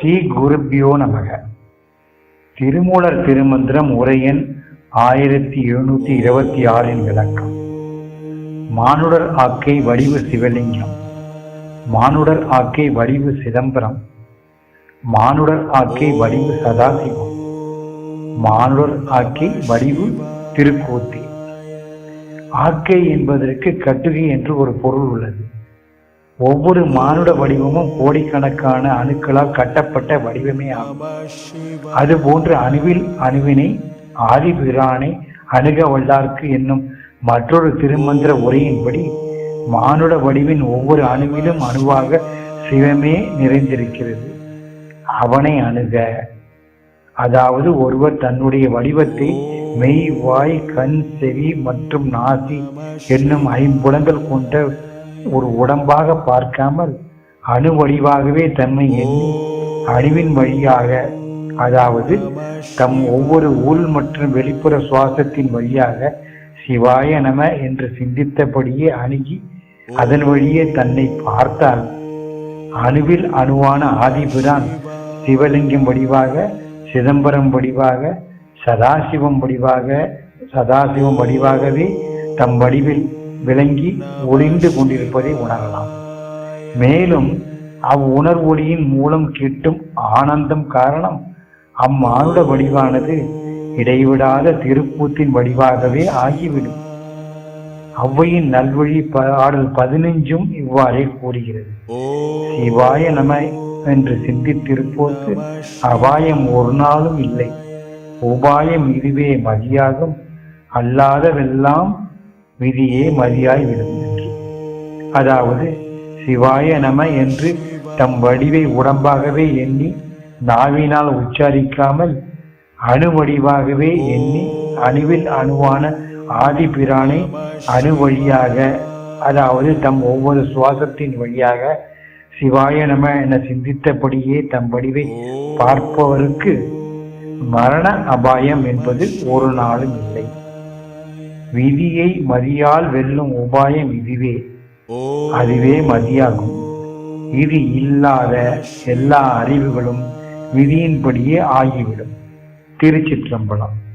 ஸ்ரீ குருப்பியோ நமக. திருமூலர் திருமந்திரம் உரையன் ஆயிரத்தி எழுநூத்தி இருபத்தி ஆறின் விளக்கம். மானுடர் ஆக்கை வடிவு சிவலிங்கம். மானுடர் ஆக்கை வடிவு சிதம்பரம். மானுடர் ஆக்கை வடிவு சதாசிவம். மானுடர் ஆக்கை வடிவு திருக்கூத்தி. ஆக்கை என்பதற்கு கட்டுகை என்று ஒரு பொருள் உள்ளது. ஒவ்வொரு மானுட வடிவமும் கோடிக்கணக்கான அணுக்களால் கட்டப்பட்ட வடிவமே ஆகும். அதுபோன்று அணுவில் அணுவினை ஆதிபிரானை அணுக வல்லார்க்கு என்னும் மற்றொரு திருமந்திர உரையின்படி மானுட வடிவின் ஒவ்வொரு அணுவிலும் அணுவாக சிவமே நிறைந்திருக்கிறது. அவனை அணுக. அதாவது ஒருவர் தன்னுடைய வடிவத்தை மெய் வாய் கண் செவி மற்றும் நாசி என்னும் ஐம்புலங்கள் கொண்ட ஒரு உடம்பாக பார்க்காமல் அணு வடிவாகவே தன்னை எண்ணி அணுவின் வழியாக அதாவது தம் ஒவ்வொரு உள் மற்றும் வெளிப்புற சுவாசத்தின் வழியாக சிவாய நம என்று சிந்தித்தபடியே அணுகி அதன் வழியே தன்னை பார்த்தால் அணுவில் அணுவான ஆதிபுரான் சிவலிங்கம் வடிவாக சிதம்பரம் வடிவாக சதாசிவம் வடிவாக சதாசிவம் வடிவாகவே தம் வடிவில் விளங்கி ஒளிந்து கொண்டிருப்பதை உணரலாம். மேலும் அவ் உணர்வொளியின் மூலம் கிட்டும் ஆனந்தம் காரணம் அம்மானுட வடிவானது இடைவிடாத திருப்பூத்தின் வடிவாகவே ஆகிவிடும். அவ்வையின் நல்வழி பாடல் பதினஞ்சும் இவ்வாறே கூறுகிறது. சிவாய நம என்று சிந்தித்திருப்போர்க்கு அபாயம் ஒரு நாளும் இல்லை. உபாயம் இதுவே மதியாகும். அல்லாதவெல்லாம் விதியே மதியாய் விடும் என்று. அதாவது சிவாய நம என்று தம் வடிவை உடம்பாகவே எண்ணி நாவினால் உச்சாரிக்காமல் அணு வடிவாகவே எண்ணி அணுவில் அணுவான ஆதி பிரானை அணு வழியாக அதாவது தம் ஒவ்வொரு சுவாசத்தின் வழியாக சிவாய நம என சிந்தித்தபடியே தம் வடிவை பார்ப்பவருக்கு மரண அபாயம் என்பது ஒரு நாளும் இல்லை. விதியை மதியால் வெல்லும் உபாயம் இதுவே. அதுவே மதியாகும். இது இல்லாத எல்லா அறிவுகளும் விதியின்படியே ஆகிவிடும். திருச்சிற்றம்பலம்.